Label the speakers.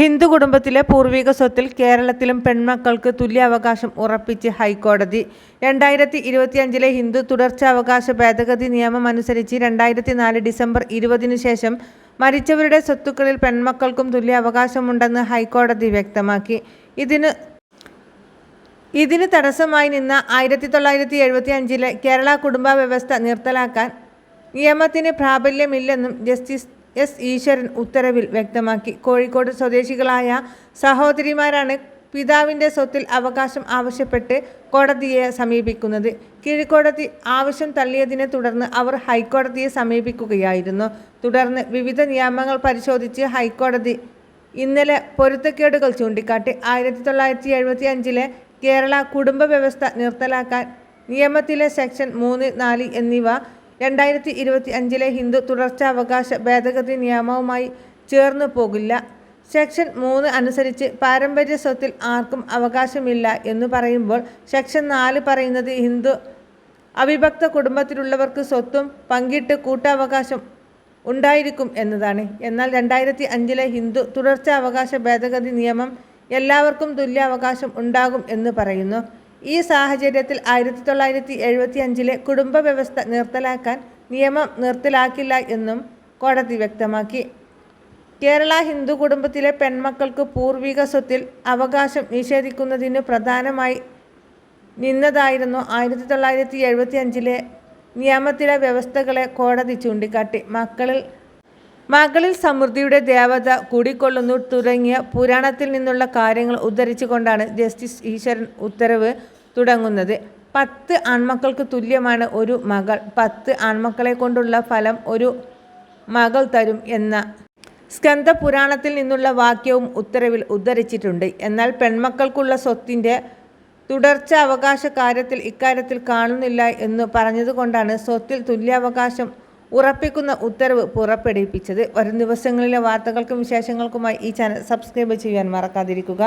Speaker 1: ഹിന്ദു കുടുംബത്തിലെ പൂർവിക സ്വത്തിൽ കേരളത്തിലും പെൺമക്കൾക്ക് തുല്യ അവകാശം ഉറപ്പിച്ച് ഹൈക്കോടതി. രണ്ടായിരത്തി ഇരുപത്തിയഞ്ചിലെ ഹിന്ദു തുടർച്ചാവകാശ ഭേദഗതി നിയമം അനുസരിച്ച് രണ്ടായിരത്തി നാല് ഡിസംബർ ഇരുപതിനു ശേഷം മരിച്ചവരുടെ സ്വത്തുക്കളിൽ പെൺമക്കൾക്കും തുല്യ അവകാശമുണ്ടെന്ന് ഹൈക്കോടതി വ്യക്തമാക്കി. ഇതിന് ഇതിന് തടസ്സമായി നിന്ന ആയിരത്തി തൊള്ളായിരത്തി എഴുപത്തി അഞ്ചിലെ കേരള കുടുംബ വ്യവസ്ഥ നിർത്തലാക്കാൻ നിയമത്തിന് പ്രാബല്യമില്ലെന്നും ജസ്റ്റിസ് എസ് ഈശ്വരൻ ഉത്തരവിൽ വ്യക്തമാക്കി. കോഴിക്കോട് സ്വദേശികളായ സഹോദരിമാരാണ് പിതാവിന്റെ സ്വത്തിൽ അവകാശം ആവശ്യപ്പെട്ട് കോടതിയെ സമീപിക്കുന്നത്. കീഴ്ക്കോടതി ആവശ്യം തള്ളിയതിനെ തുടർന്ന് അവർ ഹൈക്കോടതിയെ സമീപിക്കുകയായിരുന്നു. തുടർന്ന് വിവിധ നിയമങ്ങൾ പരിശോധിച്ച് ഹൈക്കോടതി ഇന്നലെ പൊരുത്തക്കേടുകൾ ചൂണ്ടിക്കാട്ടി. ആയിരത്തി തൊള്ളായിരത്തി എഴുപത്തി അഞ്ചിലെ കേരള കുടുംബ വ്യവസ്ഥ നിർത്തലാക്കാൻ നിയമത്തിലെ സെക്ഷൻ മൂന്ന് നാല് എന്നിവ രണ്ടായിരത്തി ഇരുപത്തി അഞ്ചിലെ ഹിന്ദു തുടർച്ചാവകാശ ഭേദഗതി നിയമവുമായി ചേർന്നു പോകില്ല. സെക്ഷൻ മൂന്ന് അനുസരിച്ച് പാരമ്പര്യ സ്വത്തിൽ ആർക്കും അവകാശമില്ല എന്ന് പറയുമ്പോൾ സെക്ഷൻ നാല് പറയുന്നത് ഹിന്ദു അവിഭക്ത കുടുംബത്തിലുള്ളവർക്ക് സ്വത്തും പങ്കിട്ട് കൂട്ടവകാശം ഉണ്ടായിരിക്കും എന്നതാണ്. എന്നാൽ രണ്ടായിരത്തി അഞ്ചിലെ ഹിന്ദു തുടർച്ചാവകാശ ഭേദഗതി നിയമം എല്ലാവർക്കും തുല്യാവകാശം ഉണ്ടാകും എന്ന് പറയുന്നു. ഈ സാഹചര്യത്തിൽ ആയിരത്തി തൊള്ളായിരത്തി എഴുപത്തി അഞ്ചിലെ കുടുംബ വ്യവസ്ഥ നിർത്തലാക്കാൻ നിയമം നിർത്തലാക്കില്ല എന്നും കോടതി വ്യക്തമാക്കി. കേരള ഹിന്ദു കുടുംബത്തിലെ പെൺമക്കൾക്ക് പൂർവിക സ്വത്തിൽ അവകാശം നിഷേധിക്കുന്നതിന് പ്രധാനമായി നിന്നതായിരുന്നു ആയിരത്തി തൊള്ളായിരത്തി എഴുപത്തി അഞ്ചിലെ നിയമത്തിലെ വ്യവസ്ഥകളെ കോടതി ചൂണ്ടിക്കാട്ടി. മക്കളിൽ മകളിൽ സമൃദ്ധിയുടെ ദേവത കൂടിക്കൊള്ളുന്നു തുടങ്ങിയ പുരാണത്തിൽ നിന്നുള്ള കാര്യങ്ങൾ ഉദ്ധരിച്ചുകൊണ്ടാണ് ജസ്റ്റിസ് ഈശ്വരൻ ഉത്തരവ് തുടങ്ങുന്നത്. പത്ത് ആൺമക്കൾക്ക് തുല്യമാണ് ഒരു മകൾ. പത്ത് ആൺമക്കളെ കൊണ്ടുള്ള ഫലം ഒരു മകൾ തരും എന്ന സ്കന്ധ പുരാണത്തിൽ നിന്നുള്ള വാക്യവും ഉത്തരവിൽ ഉദ്ധരിച്ചിട്ടുണ്ട്. എന്നാൽ പെൺമക്കൾക്കുള്ള സ്വത്തിന്റെ തുടർച്ച അവകാശ കാര്യത്തിൽ ഇക്കാര്യത്തിൽ കാണുന്നില്ല എന്ന് പറഞ്ഞതുകൊണ്ടാണ് സ്വത്തിൽ തുല്യാവകാശം ഉറപ്പിക്കുന്ന ഉത്തരവ് പുറപ്പെടുവിപ്പിച്ചത്. വരും ദിവസങ്ങളിലെ വാർത്തകൾക്കും വിശേഷങ്ങൾക്കുമായി ഈ ചാനൽ സബ്സ്ക്രൈബ് ചെയ്യാൻ മറക്കാതിരിക്കുക.